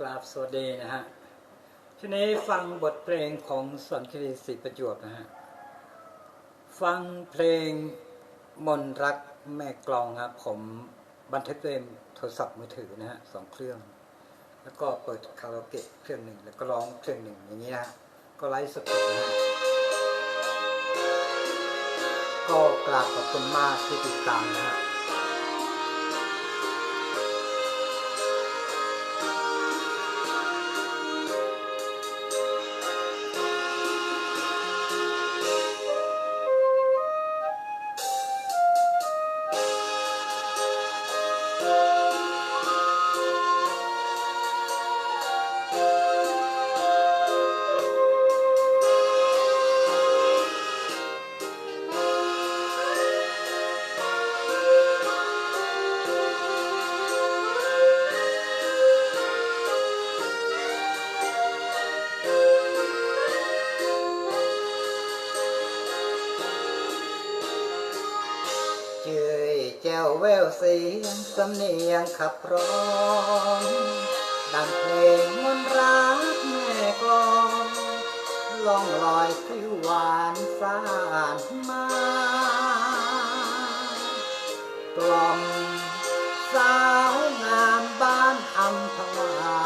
กราบสวัสดีนะฮะ ทีนี้ฟังบทเพลงของสอนคดีศรีประจวบนะฮะ ฟังเพลงมนรักแม่กลองครับผมบันทึกด้วยโทรศัพท์มือถือนะฮะสองเครื่อง แล้วก็เปิดคาราโอเกะเครื่องหนึ่งแล้วก็ร้องเครื่องหนึ่งอย่างนี้นะก็ไลฟ์สดนะฮะก็กราบขอบคุณมากที่ติดตามนะฮะ แจ้วแววเสียงสำเนียงขับร้อง ดังเพลงมนรักแม่กลองล่องลอยผิวหวานสานมากล่อมสาวงามบ้านอัมพวา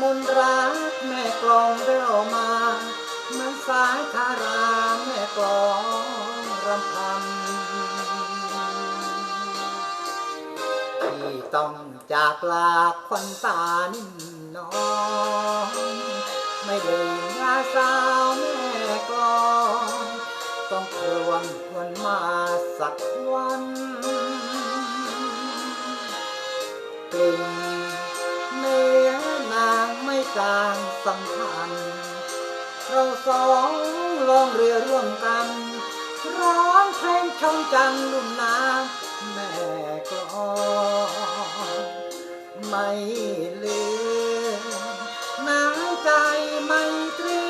มนรักแม่กลองเร็วมาเหมือนสายทาราแม่กลองรำพัน ต้องจากลาควันตานิ่มน้อง ไม่ได้งาสาวแม่กลองต้องครวนวันมาสักวันกลิ่นเนื้อนางไม่จางสัมพันธ์เราสองลองเรือร่วมกันร้อ งเพลงจันทร์ลุ่มนางแม่กลองไม่ลืมน้ำใจไมตรี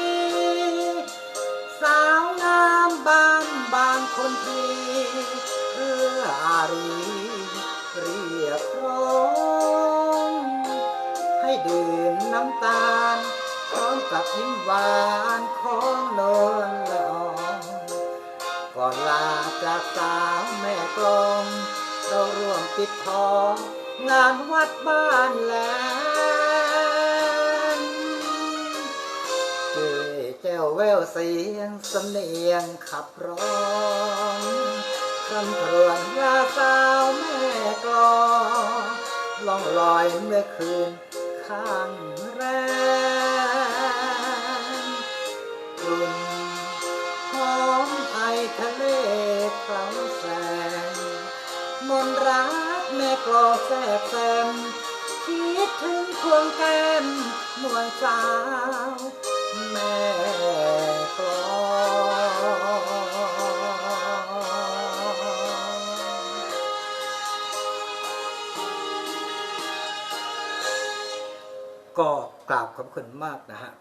สาวงามบ้านบางคนทีเพื่ออารีเรียกร้องให้ดื่มน้ำตาลพร้อมกับยิ้มหวานขอ ปิดทองงานวัดบ้านแหลมเจยแจ้วแววเสียงสำเนียงขับร้องคำครวญราสาวแม่กลองล่องลอยเมื่อคืนข้างแรมกลุ่นหอมไอทะเลเคล้า มนรักแม่กลอแทรกแซมคิดถึงพวงแก้มนวลสาว แม่กลอก็กราบขอบคุณมากนะฮะ